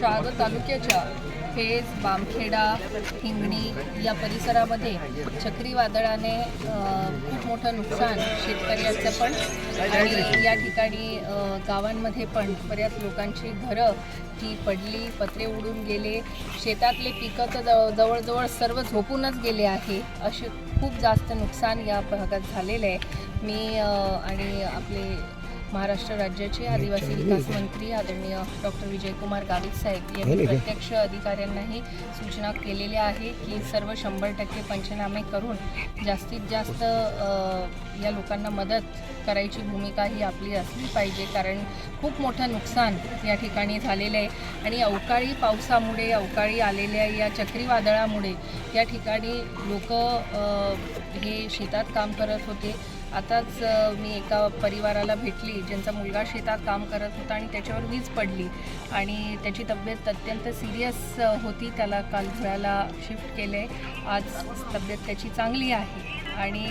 शहादा तालुक्याच्या फेज बामखेडा हिंगणी या परिसरामध्ये चक्रीवादळाने खूप मोठं नुकसान शेतकऱ्याचं पण आणि या ठिकाणी गावांमध्ये पण बऱ्याच लोकांची घरं ही पडली पत्रे उडून गेले. शेतातले पिकं तर जवळजवळ सर्व झोपूनच गेले आहे. असे खूप जास्त नुकसान या भागात झालेलं आहे. मी आणि आपले महाराष्ट्र राज्याचे आदिवासी विकास मंत्री आदरणीय डॉक्टर विजयकुमार गावित साहेब यांनी प्रत्यक्ष अधिकाऱ्यांनाही सूचना केलेल्या आहे की सर्व शंभर टक्के पंचनामे करून जास्तीत जास्त या लोकांना मदत करायची भूमिका ही आपली असली पाहिजे. कारण खूप मोठं नुकसान या ठिकाणी झालेलं आहे. आणि अवकाळी पावसामुळे अवकाळी आलेल्या या चक्रीवादळामुळे या ठिकाणी लोक हे शेतात काम करत होते. आताच मी एका परिवाराला भेटली ज्यांचा मुलगा शेतात काम करत होता आणि त्याच्यावर वीज पडली. आणि त्याची तब्येत अत्यंत सिरियस होती. त्याला काल धुळ्याला शिफ्ट केले. आज तब्येत त्याची चांगली आहे. आणि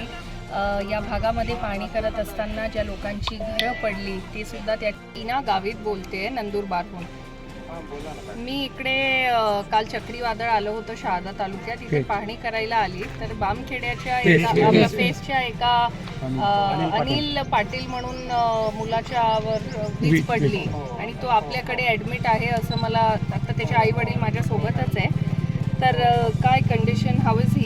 या भागामध्ये पाणी करत असताना ज्या लोकांची घरं पडली ते सुद्धा त्या टीना गावीत बोलते नंदुरबारहून. मी इकडे अ, काल चक्रीवादळ आलं होतं शहादा तालुक्यात. इथे पाहणी करायला आली. तर बामखेड्याच्या एका आपल्या फेसच्या एका अ, अनिल पाटील. म्हणून अ, मुलाच्या वर वीज पडली. आणि तो आपल्याकडे ॲडमिट आहे असं मला आता त्याचे आई वडील माझ्या सोबतच आहे. तर अ, काय कंडिशन हाव इज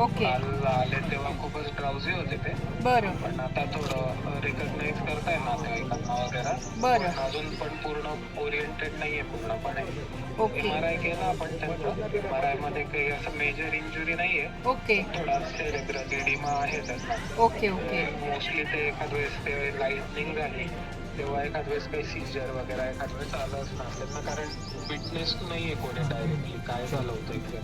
ओके. काल आले तेव्हा खूपच ड्राउझी होते ते. बरं. पण आता थोडं रिकग्नाइज करताय नातेवाईकांना वगैरे. बरं. पण अजून पण पूर्ण ओरिएंटेड नाहीये पूर्णपणे. ओके. एम आर आय केला आपण त्यांचा एम आर आयमध्ये काही असं मेजर इंजुरी नाहीये. ओके. थोडा सेरेब्रल इडिमा आहे त्यांना ओके ओके. मोस्टली ते एखाद वेळेस ते लाइटनिंग झाली. तेव्हा एखाद वेळेस काही सीजर वगैरे एखाद वेळेस आलं असणार. त्यांना कारण विटनेस नाहीये कोणी डायरेक्टली काय झालं होतं इकडे.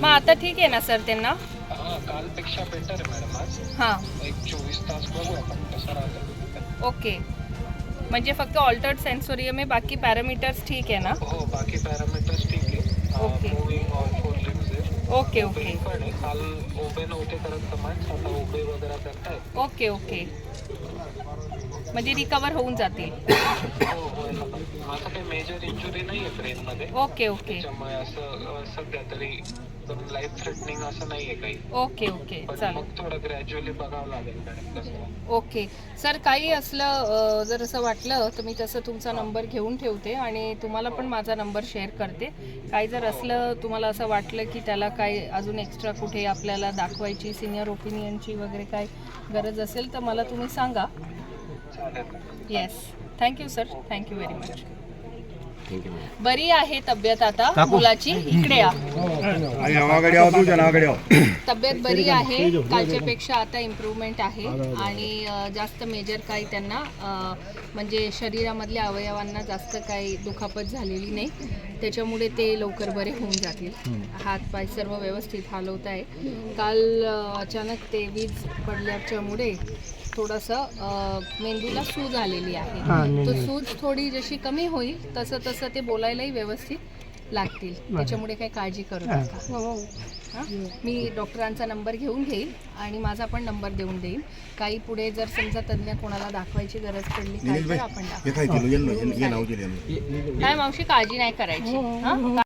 मग आता ठीक आहे ना सर त्यांना? हा कालपेक्षा बेटर आहे मॅडम आज. हां. एक चोवीस तास बघू आपण कसं राहतं. ओके. म्हणजे फक्त ऑल्टर्ड सेन्सोरियम आहे बाकी पॅरामीटर्स ठीक आहे ना? हो बाकी पॅरामीटर्स ठीक. आहे. Moving okay okay. पण आहे. काल उबे नव्हते करत कमांड आता उबे वगैरे करतायत ओके ओके. म्हणजे रिकवर होऊन जातील. हो होईल ना. असं काही मेजर इंजुरी नाहीये ब्रेन मध्ये. Okay okay. त्याच्यामुळे असं अं, सध्या तरी लाईफ थ्रेटनिंग असं नाहीये काही. ओके ओके पण चालेल. मग थोडं ग्रॅज्युअली बघावं लागेल मॅडम कसं ओके सर काही असलं अ, जर असं वाटलं तर मी तसं तुमचा नंबर घेऊन ठेवते आणि तुम्हाला पण माझा नंबर शेअर करते. काही जर असलं तुम्हाला असं वाटलं की त्याला काही अजून एक्स्ट्रा कुठे आपल्याला दाखवायची सिनियर ओपिनियनची वगैरे काय गरज असेल तर मला तुम्ही सांगा. चालेल. Yes thank you sir thank you very much बरी आहे तब्येत आता मुलाची. इकडे या. तब्येत बरी आहे. कालच्यापेक्षा आता इम्प्रूव्हमेंट आहे. आणि जास्त मेजर काही त्यांना म्हणजे शरीरामधल्या अवयवांना जास्त काही दुखापत झालेली नाही. त्याच्यामुळे ते लवकर बरे होऊन जातील. हात पाय सर्व व्यवस्थित हलवत आहे काल अचानक ते वीज पडल्याच्यामुळे थोडंसं मेंदूला सूज आलेली आहे. तो सूज थोडी जशी कमी होईल तसं तसं ते बोलायलाही व्यवस्थित लागतील. त्याच्यामुळे काही काळजी करू नका. हां मी डॉक्टरांचा नंबर घेऊन घेईन आणि माझा पण नंबर देऊन देईन काही पुढे जर समजा तज्ज्ञ कोणाला दाखवायची गरज पडली काय तर आपण दाखवू. हे काय मावशी काळजी नाही करायची. हां?